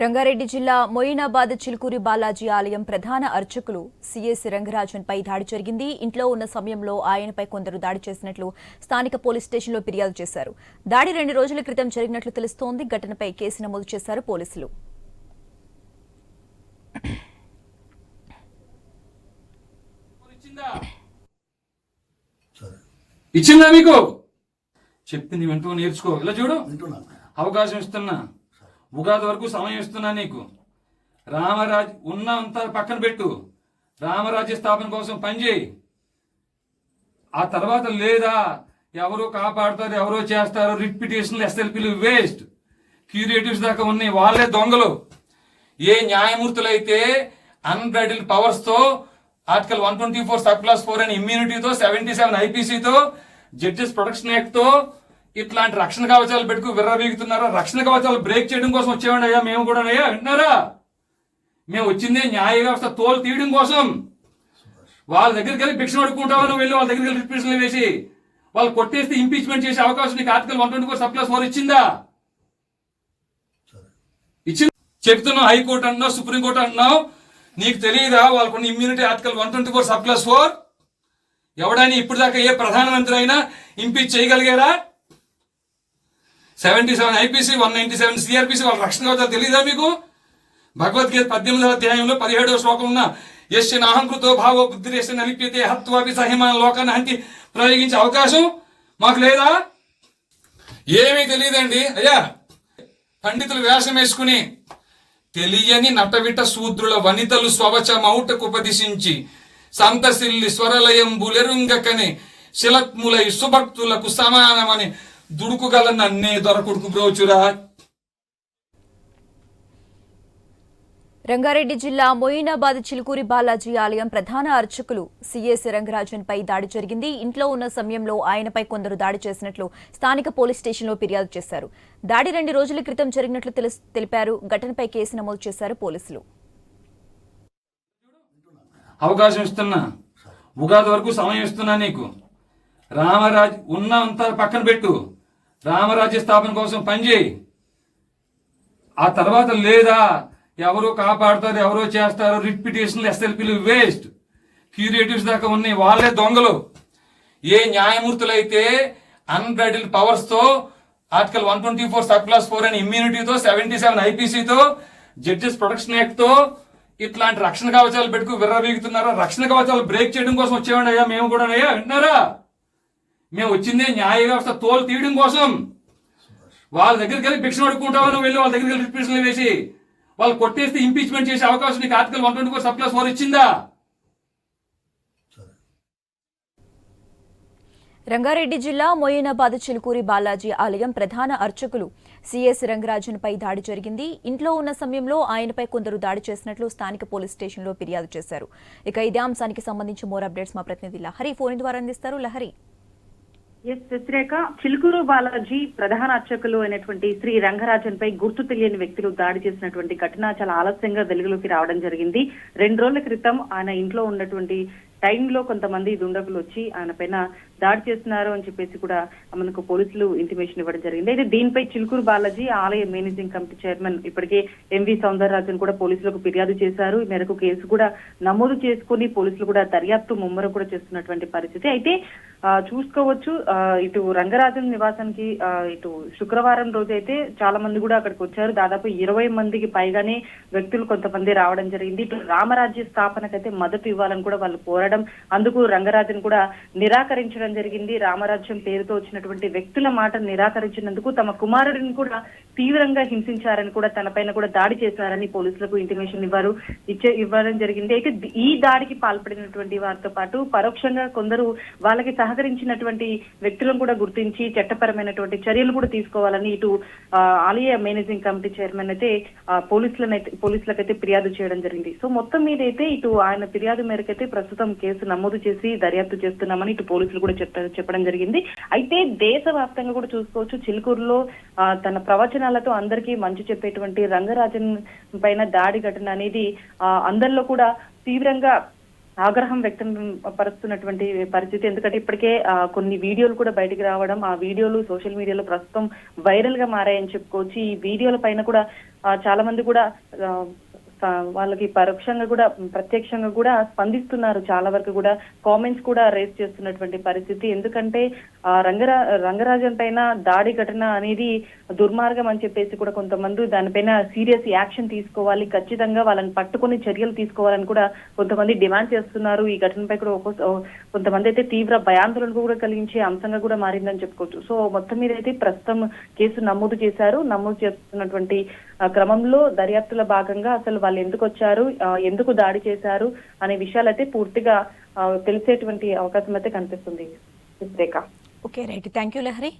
రంగారెడ్డి జిల్లా మొయినాబాద్ చిలుకూరి బాలాజీ ఆలయం ప్రధాన అర్చకులు సిఎస్ రంగరాజన్పై దాడి జరిగింది. ఇంట్లో ఉన్న సమయంలో ఆయనపై కొందరు దాడి చేసినట్లు స్థానిక పోలీస్ స్టేషన్లో ఫిర్యాదు చేశారు. దాడి రెండు రోజుల క్రితం జరిగినట్లు తెలుస్తోంది. ఘటనపై కేసు నమోదు చేశారు పోలీసులు. ఇచ్చిందా మీకు? చెప్పింది వింటూ నేర్చుకో. ఇలా చూడు. అవకాశం ఇస్తున్నా. ఉగాది వరకు సమయం ఇస్తున్నా నీకు. రామరాజ్ ఉన్నంత పక్కన పెట్టు. రామరాజ్య స్థాపన కోసం పనిచేయి ఆ తర్వాత లేదా ఎవరో కాపాడతారు ఎవరో చేస్తారు రిపిటేషన్లు ఎస్ఎల్పీలు వేస్ట్. క్యూరియేటివ్స్ దాకా ఉన్నాయి వాళ్ళే దొంగలు. ఏ న్యాయమూర్తులు అయితే unbridled పవర్స్తో article one twenty four sub clause four and ఇమ్యూనిటీతో seventy seven ఐపీసీతో జడ్జెస్ ప్రొటెక్షన్ యాక్ట్తో ఇట్లాంటి రక్షణ కవచాలు పెట్టుకు విర్రవీగుతున్నారా రక్షణ కవచాలు బ్రేక్ చేయడం కోసం వచ్చేవాడి అయ్యా మేము కూడా అయ్యా వింటున్నారా మేము వచ్చిందే న్యాయ వ్యవస్థ తోలు తీయడం కోసం. వాళ్ళ దగ్గరికి వెళ్ళి భిక్ష అడుక్కుంటావా నువ్వు వెళ్ళి వాళ్ళ దగ్గరికి వెళ్ళి రిపిటేషన్లు వేసి? వాళ్ళు కొట్టేస్తే ఇంపీచ్మెంట్ చేసే అవకాశం నీకు article one twenty four sub clause four ఇచ్చిందా? ఇచ్చింది. చెప్తున్నావు హైకోర్టు అన్నావు సుప్రీంకోర్టు అంటున్నావు. నీకు తెలియదా వాళ్ళకున్న immunity article one twenty four sub clause four ఎవడైనా ఇప్పుడు దాకా ఏ ప్రధానమంత్రి అయినా impeach చేయగలిగారా? Seventy seven IPC one ninety seven CrPC వాళ్ళ రక్షణ కవచాలు తెలియదా మీకు? భగవద్గీత పద్దెనిమిదవ అధ్యాయంలో పదిహేడవ శ్లోకం ఉన్న యశ్య నాహంకృతో భావో బుద్ధిరేశ్య నలిప్యతే హత్వాపి సహిమాన లోకాన్ని హంతి ప్రయోగించే అవకాశం మాకు లేదా? ఏమీ తెలియదండి అయ్యా పండితులు వేషం వేసుకుని తెలియని నటవిట శూద్రుల వనితలు స్వవచమౌటకు ఉపదిశించి సంతసిల్లి స్వరలయం బులెరుంగకని శిలత్ములై సుభక్తులకు సమానమని దుడుకుగల నన్నే దొరకుడుకు బ్రోచురా. రంగారెడ్డి జిల్లా మొయినాబాద్ చిలుకూరి బాలాజీ ఆలయం ప్రధాన అర్చకులు సిఎస్ రంగరాజన్పై దాడి జరిగింది. ఇంట్లో ఉన్న సమయంలో ఆయనపై కొందరు దాడి చేసినట్లు స్థానిక పోలీస్ స్టేషన్లో ఫిర్యాదు చేశారు. దాడి రెండు రోజుల క్రితం జరిగినట్లు తెలిపారు. ఘటనపై కేసు నమోదు చేశారు పోలీసులు. అవకాశం ఇస్తున్నా. ఉగాది వరకు సమయం ఇస్తున్నా నీకు. రామరాజ్ ఉన్నంత పక్కన పెట్టు. రామరాజ్య స్థాపన కోసం పనిచేయి ఆ తర్వాత లేదా ఎవరో కాపాడతారు ఎవరో చేస్తారు రిపిటేషన్లు ఎస్ఎల్పీలు వేస్ట్. క్యూరియేటివ్స్ దాకా ఉన్నాయి వాళ్ళే దొంగలు. ఏ న్యాయమూర్తులు అయితే unbridled పవర్స్తో article one twenty four sub clause four అని ఇమ్యూనిటీతో సెవెంటీ సెవెన్ ఐపీసీతో జడ్జెస్ ప్రొటెక్షన్ యాక్ట్తో ఇట్లాంటి రక్షణ కవచాలు పెట్టుకు విర్రవీగుతున్నారో? రక్షణ కవచాలు బ్రేక్ చేయడం కోసం వచ్చేవాడి అయ్యా మేము కూడా అయ్యా వింటున్నారా? మేము వచ్చిందే న్యాయ వ్యవస్థ తోలు తీయడం కోసం. వాళ్ళ దగ్గరికి వెళ్ళి భిక్ష అడుక్కుంటావా? నువ్వు వెళ్ళి వాళ్ళ దగ్గరికి వెళ్ళి రిపిటేషన్లు వేసి వాళ్ళు కొట్టేస్తే ఇంపీచ్మెంట్ చేసే అవకాశం నీకు article one twenty four sub clause four ఇచ్చిందా? రంగారెడ్డి జిల్లా మొయినాబాద్ చిలుకూరి బాలాజీ ఆలయం ప్రధాన అర్చకులు సిఎస్ రంగరాజన్పై దాడి జరిగింది. ఇంట్లో ఉన్న సమయంలో ఆయనపై కొందరు దాడి చేసినట్లు స్థానిక పోలీస్ స్టేషన్లో ఫిర్యాదు చేశారు. ఇక ఇదే అంశానికి సంబంధించి మోర్ అప్డేట్స్ మా ప్రతినిధి లహరి ఫోన్ ద్వారా అందిస్తారు. లహరి. ఎస్ వ్యతిరేక చిలుకూరు బాలాజీ ప్రధాన అర్చకులు అయినటువంటి శ్రీ రంగరాజన్ పై గుర్తు తెలియని వ్యక్తులు దాడి చేసినటువంటి ఘటన చాలా ఆలస్యంగా వెలుగులోకి రావడం జరిగింది. రెండు రోజుల క్రితం ఆయన ఇంట్లో ఉన్నటువంటి టైంలో కొంతమంది దుండగులు వచ్చి ఆయన పైన దాడి చేస్తున్నారు అని చెప్పేసి కూడా మనకు పోలీసులు ఇంటిమేషన్ ఇవ్వడం జరిగింది. అయితే దీనిపై చిలుకూరు బాలాజీ ఆలయ మేనేజింగ్ కమిటీ చైర్మన్ ఇప్పటికే ఎంవి సౌందరరాజన్ కూడా పోలీసులకు ఫిర్యాదు చేశారు. ఈ మేరకు కేసు కూడా నమోదు చేసుకుని పోలీసులు కూడా దర్యాప్తు ముమ్మరం కూడా చేస్తున్నటువంటి పరిస్థితి. అయితే చూసుకోవచ్చు ఆ, ఇటు రంగరాజన్ నివాసానికి ఇటు శుక్రవారం రోజు అయితే చాలా మంది కూడా అక్కడికి వచ్చారు. దాదాపు ఇరవై మందికి పైగానే వ్యక్తులు కొంతమంది రావడం జరిగింది. ఇటు రామరాజ్య స్థాపనకైతే మద్దతు ఇవ్వాలని కూడా వాళ్ళు కోరడం అందుకు రంగరాజన్ కూడా నిరాకరించడం జరిగింది. రామరాజ్యం పేరుతో వచ్చినటువంటి వ్యక్తుల మాట నిరాకరించినందుకు తమ కుమారుడిని కూడా తీవ్రంగా హింసించారని కూడా తన పైన కూడా దాడి చేశారని పోలీసులకు ఇంటిమేషన్ ఇవ్వారు ఇచ్చే ఇవ్వడం జరిగింది. అయితే ఈ దాడికి పాల్పడినటువంటి వారితో పాటు పరోక్షంగా కొందరు వాళ్ళకి సహకరించినటువంటి వ్యక్తులను కూడా గుర్తించి చట్టపరమైనటువంటి చర్యలు కూడా తీసుకోవాలని ఇటు ఆలయ మేనేజింగ్ కమిటీ చైర్మన్ అయితే పోలీసులనైతే పోలీసులకైతే ఫిర్యాదు చేయడం జరిగింది. సో మొత్తం మీద అయితే ఇటు ఆయన ఫిర్యాదు మేరకైతే ప్రస్తుతం కేసు నమోదు చేసి దర్యాప్తు చేస్తున్నామని ఇటు పోలీసులు కూడా చెప్ప చెప్పడం జరిగింది. అయితే దేశవ్యాప్తంగా కూడా చూసుకోవచ్చు చిలుకూరులో ఆ, తన ప్రవచనాలతో అందరికీ మంచి చెప్పేటువంటి రంగరాజన్ పైన దాడి ఘటన అనేది ఆ, అందరిలో కూడా తీవ్రంగా ఆగ్రహం వ్యక్తం పరుస్తున్నటువంటి పరిస్థితి. ఎందుకంటే ఇప్పటికే ఆ, కొన్ని వీడియోలు కూడా బయటికి రావడం ఆ వీడియోలు సోషల్ మీడియాలో ప్రస్తుతం వైరల్గా మారాయని చెప్పుకోవచ్చు. ఈ వీడియోల పైన కూడా చాలా మంది కూడా వాళ్ళకి పరోక్షంగా కూడా ప్రత్యక్షంగా కూడా స్పందిస్తున్నారు. చాలా వరకు కూడా కామెంట్స్ కూడా రేస్ చేస్తున్నటువంటి పరిస్థితి. ఎందుకంటే ఆ రంగరా రంగరాజన్ పైన దాడి ఘటన అనేది దుర్మార్గం అని చెప్పేసి కూడా కొంతమంది దానిపైన సీరియస్ యాక్షన్ తీసుకోవాలి. ఖచ్చితంగా వాళ్ళని పట్టుకొని చర్యలు తీసుకోవాలని కూడా కొంతమంది డిమాండ్ చేస్తున్నారు. ఈ ఘటనపై కూడా ఒక్కో కొంతమంది అయితే తీవ్ర భయాందోళన కూడా కలిగించే అంశంగా కూడా మారిందని చెప్పుకోవచ్చు. సో మొత్తం మీద అయితే ప్రస్తుతం కేసు నమోదు చేశారు. నమోదు చేస్తున్నటువంటి క్రమంలో దర్యాప్తుల భాగంగా అసలు వాళ్ళు ఎందుకు వచ్చారు ఎందుకు దాడి చేశారు అనే విషయాలు అయితే పూర్తిగా తెలిసేటువంటి అవకాశం అయితే కనిపిస్తుంది Rekha okay right. Thank you Lahari.